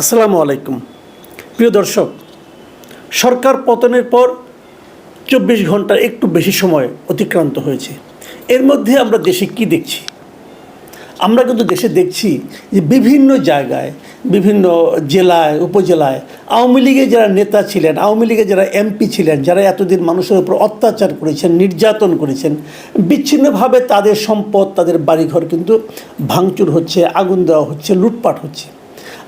আসসালামু আলাইকুম। প্রিয় দর্শক, সরকার পতনের পর চব্বিশ ঘণ্টা একটু বেশি সময় অতিক্রান্ত হয়েছে। এর মধ্যে আমরা দেশে কি দেখছি? আমরা কিন্তু দেশে দেখছি যে বিভিন্ন জায়গায়, বিভিন্ন জেলায়, উপজেলায় আওয়ামী লীগের যারা নেতা ছিলেন, আওয়ামী লীগের যারা এমপি ছিলেন, যারা এতদিন মানুষের উপর অত্যাচার করেছেন, নির্যাতন করেছেন, বিচ্ছিন্নভাবে তাদের সম্পদ, তাদের বাড়িঘর কিন্তু ভাঙচুর হচ্ছে, আগুন দেওয়া হচ্ছে, লুটপাট হচ্ছে।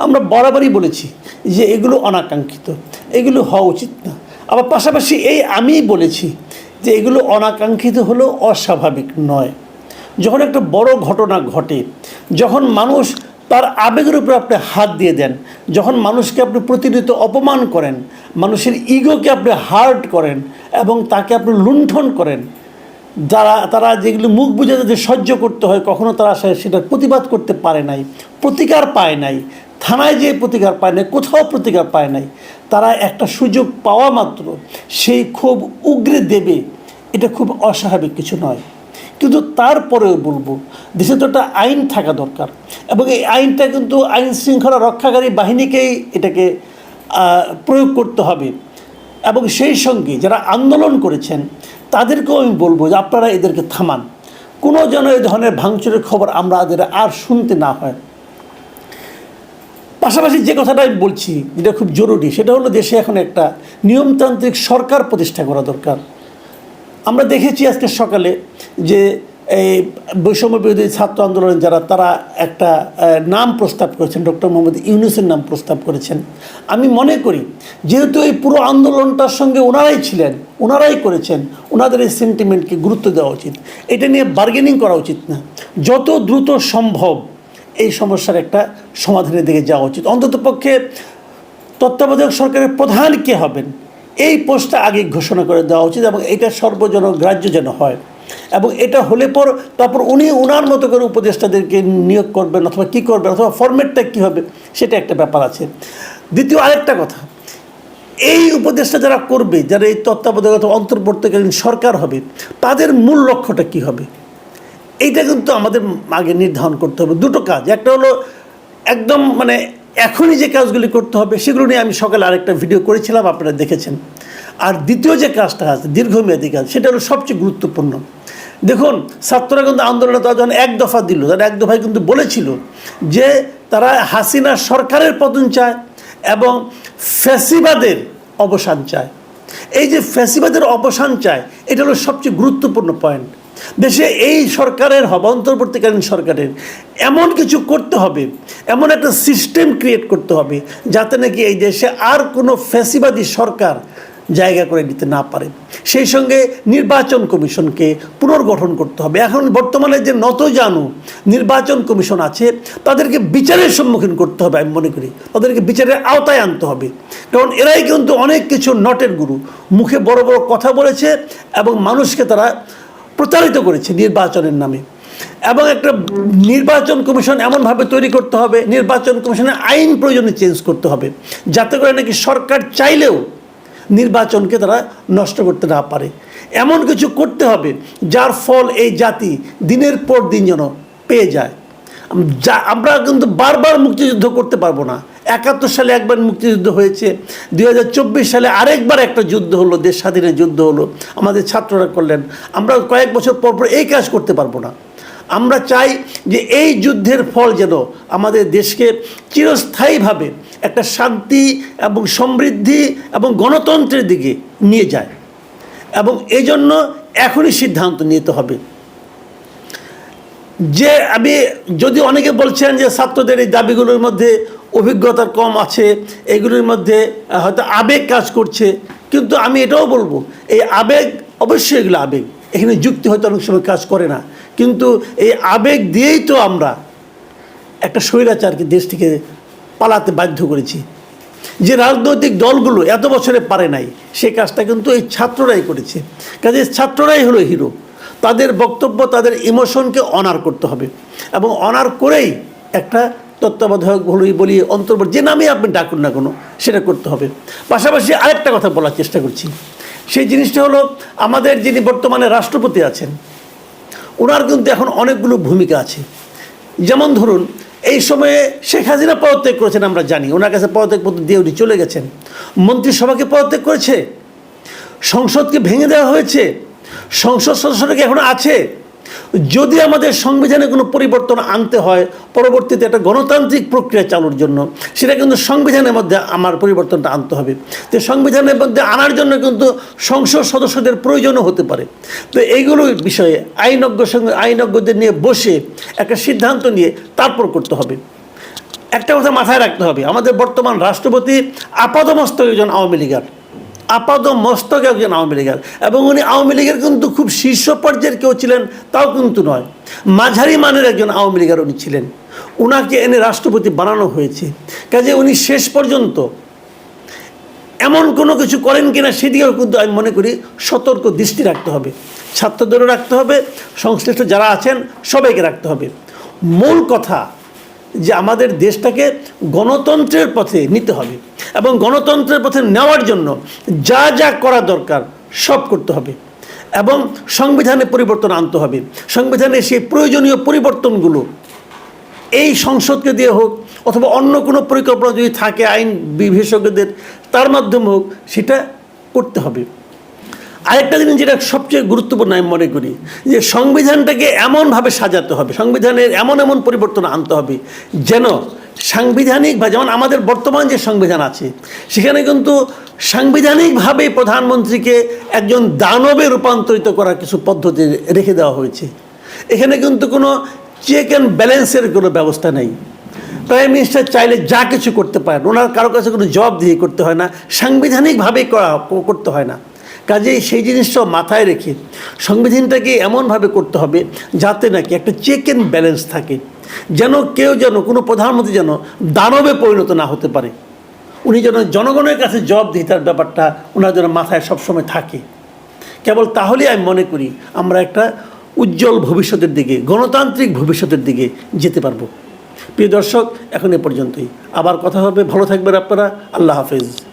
আমরা বরাবরই বলেছি যে এগুলো অনাকাঙ্ক্ষিত, এগুলো হওয়া উচিত না। আবার পাশাপাশি এই আমিই বলেছি যে এগুলো অনাকাঙ্ক্ষিত হলেও অস্বাভাবিক নয়। যখন একটা বড় ঘটনা ঘটে, যখন মানুষ তার আবেগের উপরে আপনি হাত দিয়ে দেন, যখন মানুষকে আপনি প্রতিনিয়ত অপমান করেন, মানুষের ইগোকে আপনি হার্ট করেন এবং তাকে আপনি লুণ্ঠন করেন যারা, তারা যেগুলো মুখ বুঝে যাদের সহ্য করতে হয়, কখনো তারা সেটা প্রতিবাদ করতে পারে নাই, প্রতিকার পায় নাই, থানায় যেয়ে প্রতিকার পায় নাই, কোথাও প্রতিকার পায় নাই, তারা একটা সুযোগ পাওয়া মাত্র, সেই খুব উগরে দেবে, এটা খুব অস্বাভাবিক কিছু নয়। কিন্তু তারপরেও বলব, দেশে তো একটা আইন থাকা দরকার, এবং এই আইনটা কিন্তু আইন শৃঙ্খলা রক্ষাকারী বাহিনীকেই এটাকে প্রয়োগ করতে হবে, এবং সেই সঙ্গে যারা আন্দোলন করেছেন তাদেরকেও আমি বলব যে আপনারা এদেরকে থামান। কোনো যেন এই ধরনের ভাঙচুরের খবর আমরা এদের আর শুনতে না হয়। পাশাপাশি যে কথাটা আমি বলছি, যেটা খুব জরুরি, সেটা হলো দেশে এখন একটা নিয়মতান্ত্রিক সরকার প্রতিষ্ঠা করা দরকার। আমরা দেখেছি আজকে সকালে যে এই বৈষম্য বিরোধী ছাত্র আন্দোলনের যারা, তারা একটা নাম প্রস্তাব করেছেন, ডক্টর মোহাম্মদ ইউনুসের নাম প্রস্তাব করেছেন। আমি মনে করি, যেহেতু এই পুরো আন্দোলনটার সঙ্গে ওনারাই ছিলেন, ওনারাই করেছেন, ওনাদের এই সেন্টিমেন্টকে গুরুত্ব দেওয়া উচিত। এটা নিয়ে বার্গেনিং করা উচিত না। যত দ্রুত সম্ভব এই সমস্যার একটা সমাধানের দিকে যাওয়া উচিত। অন্তত পক্ষে তত্ত্বাবধায়ক সরকারের প্রধান কে হবেন, এই পোস্টটা আগে ঘোষণা করে দেওয়া উচিত এবং এটা সর্বজন গ্রাহ্য যেন হয়। এবং এটা হলে পর তারপর উনি ওনার মতো করে উপদেষ্টাদেরকে নিয়োগ করবেন অথবা কী করবেন অথবা ফরম্যাটটা কী হবে, সেটা একটা ব্যাপার আছে। দ্বিতীয় আরেকটা কথা, এই উপদেশটা যারা করবে, যারা এই তত্ত্বাবধায়ক অন্তর্বর্তীকালীন সরকার হবে, তাদের মূল লক্ষ্যটা কী হবে? এইটা কিন্তু আমাদের আগে নির্ধারণ করতে হবে। দুটো কাজ, একটা হলো একদম মানে এখনই যে কাজগুলি করতে হবে, সেগুলো নিয়ে আমি সকালে আরেকটা ভিডিও করেছিলাম, আপনারা দেখেছেন। আর দ্বিতীয় যে কাজটা আছে, দীর্ঘমেয়াদী কাজ, সেটা হলো সবচেয়ে গুরুত্বপূর্ণ। দেখুন, ছাত্ররা কিন্তু আন্দোলনে তারা যখন এক দফা দিল তারা এক দফায় কিন্তু বলেছিল যে তারা হাসিনা সরকারের পতন চায় এবং ফ্যাসিবাদের অবসান চায়। এই যে ফ্যাসিবাদের অবসান চায়, এটা হলো সবচেয়ে গুরুত্বপূর্ণ পয়েন্ট দেশে এই সরকারের হবে, অন্তর্বর্তীকালীন সরকারের, এমন কিছু করতে হবে, এমন একটা সিস্টেম ক্রিয়েট করতে হবে, যাতে নাকি এই দেশে আর কোনো ফ্যাসিবাদী সরকার জায়গা করে নিতে না পারে। সেই সঙ্গে নির্বাচন কমিশনকে পুনর্গঠন করতে হবে। এখন বর্তমানে যে নত জানু নির্বাচন কমিশন আছে, তাদেরকে বিচারের সম্মুখীন করতে হবে আমি মনে করি। তাদেরকে বিচারের আওতায় আনতে হবে। কারণ এরাই কিন্তু অনেক কিছু নটের গুরু। মুখে বড় বড় কথা বলেছে এবং মানুষকে তারা প্রচারিত করেছে নির্বাচনের নামে। এবং একটা নির্বাচন কমিশন এমনভাবে তৈরি করতে হবে, নির্বাচন কমিশনের আইন প্রয়োজনে চেঞ্জ করতে হবে। যাতে করে নাকি সরকার চাইলেও নির্বাচনকে তারা নষ্ট করতে না পারে। এমন কিছু করতে হবে যার ফল এই জাতি দিনের পর দিন যেন পেয়ে যায়। যা, আমরা কিন্তু বারবার মুক্তিযুদ্ধ করতে পারব না। একাত্তর সালে একবার মুক্তিযুদ্ধ হয়েছে দু হাজার চব্বিশ সালে আরেকবার একটা যুদ্ধ হলো দেশ স্বাধীনের যুদ্ধ হলো। আমাদের ছাত্ররা করলেন। আমরা কয়েক বছর পর পর এই কাজ করতে পারব না। আমরা চাই যে এই যুদ্ধের ফল যেন আমাদের দেশকে চিরস্থায়ীভাবে একটা শান্তি এবং সমৃদ্ধি এবং গণতন্ত্রের দিকে নিয়ে যায়। এবং এই জন্য এখনই সিদ্ধান্ত নিতে হবে। যে আমি, যদি অনেকে বলছেন যে ছাত্রদের এই দাবিগুলোর মধ্যে অভিজ্ঞতা কম আছে, এগুলোর মধ্যে হয়তো আবেগ কাজ করছে, কিন্তু আমি এটাও বলব, এই আবেগ অবশ্যই এগুলো আবেগ। এখানে যুক্তি হয়তো অনেক সময় কাজ করে না, কিন্তু এই আবেগ দিয়েই তো আমরা একটা স্বৈরাচারকে দেশ থেকে পালাতে বাধ্য করেছি। যে রাজনৈতিক দলগুলো এত বছরে পারে নাই, সে কাজটা কিন্তু এই ছাত্ররাই করেছে। কাজে ছাত্ররাই হলো হিরো। তাদের বক্তব্য, তাদের ইমোশনকে অনার করতে হবে। এবং অনার করেই একটা তত্ত্বাবধায়ক বলি বলি অন্তর্বর্তী যে নামে আপনি ডাকুন না কোনো, সেটা করতে হবে। পাশাপাশি আরেকটা কথা বলার চেষ্টা করছি। সেই জিনিসটা হলো, আমাদের যিনি বর্তমানে রাষ্ট্রপতি আছেন ওনার কিন্তু এখন অনেকগুলো ভূমিকা আছে। যেমন ধরুন এই সময়ে শেখ হাসিনা পদত্যাগ করেছেন আমরা জানি। ওনার কাছে পদত্যাগ পত্র দিয়ে উনি চলে গেছেন। মন্ত্রিসভাকে পদত্যাগ করেছে। সংসদকে ভেঙে দেওয়া হয়েছে। সংসদ সদস্যরা কি এখন আছে? যদি আমাদের সংবিধানে কোনো পরিবর্তন আনতে হয়, পরবর্তীতে একটা গণতান্ত্রিক প্রক্রিয়া চালুর জন্য, সেটা কিন্তু সংবিধানের মধ্যে আমার পরিবর্তনটা আনতে হবে। তো সংবিধানের মধ্যে আনার জন্য কিন্তু সংসদ সদস্যদের প্রয়োজনও হতে পারে। তো এইগুলো বিষয়ে আইনজ্ঞ সঙ্গে আইনজ্ঞদের নিয়ে বসে একটা সিদ্ধান্ত নিয়ে তারপর করতে হবে। একটা কথা মাথায় রাখতে হবে, আমাদের বর্তমান রাষ্ট্রপতি আপাদমস্তক একজন আওয়ামী লীগার। আপাদ মস্তক একজন আওয়ামী লীগের। এবং উনি আওয়ামী লীগের কিন্তু খুব শীর্ষ পর্যায়ের কেউ ছিলেন, তাও কিন্তু নয়। মাঝারি মানের একজন আওয়ামী লীগের উনি ছিলেন। উনাকে এনে রাষ্ট্রপতি বানানো হয়েছে। কাজে উনি শেষ পর্যন্ত এমন কোনো কিছু করেন কিনা সেদিকেও কিন্তু আমি মনে করি সতর্ক দৃষ্টি রাখতে হবে। ছাত্রদেরও রাখতে হবে, সংশ্লিষ্ট যারা আছেন সবাইকে রাখতে হবে। মূল কথা যে আমাদের দেশটাকে গণতন্ত্রের পথে নিতে হবে। এবং গণতন্ত্রের পথে নেওয়ার জন্য যা যা করা দরকার সব করতে হবে এবং সংবিধানে পরিবর্তন আনতে হবে। সংবিধানে সেই প্রয়োজনীয় পরিবর্তনগুলো এই সংসদকে দিয়ে হোক অথবা অন্য কোনো পরিকল্পনা যদি থাকে, আইন বিশেষজ্ঞদের, তার মাধ্যমে হোক সেটা করতে হবে। আরেকটা জিনিস যেটা সবচেয়ে গুরুত্বপূর্ণ আমি মনে করি, যে সংবিধানটাকে এমনভাবে সাজাতে হবে, সংবিধানের এমন এমন পরিবর্তন আনতে হবে যেন সাংবিধানিক বা যেমন আমাদের বর্তমান যে সংবিধান আছে, সেখানে কিন্তু সাংবিধানিকভাবে প্রধানমন্ত্রীকে একজন দানবে রূপান্তরিত করার কিছু পদ্ধতি রেখে দেওয়া হয়েছে। এখানে কিন্তু কোনো চেক অ্যান্ড ব্যালেন্সের কোনো ব্যবস্থা নেই। প্রাইম মিনিস্টার চাইলে যা কিছু করতে পারেন, ওনার কারও কাছে কোনো জবাব দিয়ে করতে হয় না, সাংবিধানিকভাবে করা, করতে হয় না। কাজেই সেই জিনিসটাও মাথায় রেখে সংবিধানটাকে এমনভাবে করতে হবে যাতে নাকি একটা চেক অ্যান্ড ব্যালেন্স থাকে। যেন কেউ যেন, কোনো প্রধানমন্ত্রী যেন দানবে পরিণত না হতে পারে। উনি যেন জনগণের কাছে জবাবদিহিতার ব্যাপারটা ওনার যেন মাথায় সবসময় থাকে। কেবল তাহলেই আমি মনে করি আমরা একটা উজ্জ্বল ভবিষ্যতের দিকে, গণতান্ত্রিক ভবিষ্যতের দিকে যেতে পারব। প্রিয় দর্শক, এখন এ পর্যন্তই। আবার কথা হবে। ভালো থাকবেন আপনারা। আল্লাহ হাফেজ।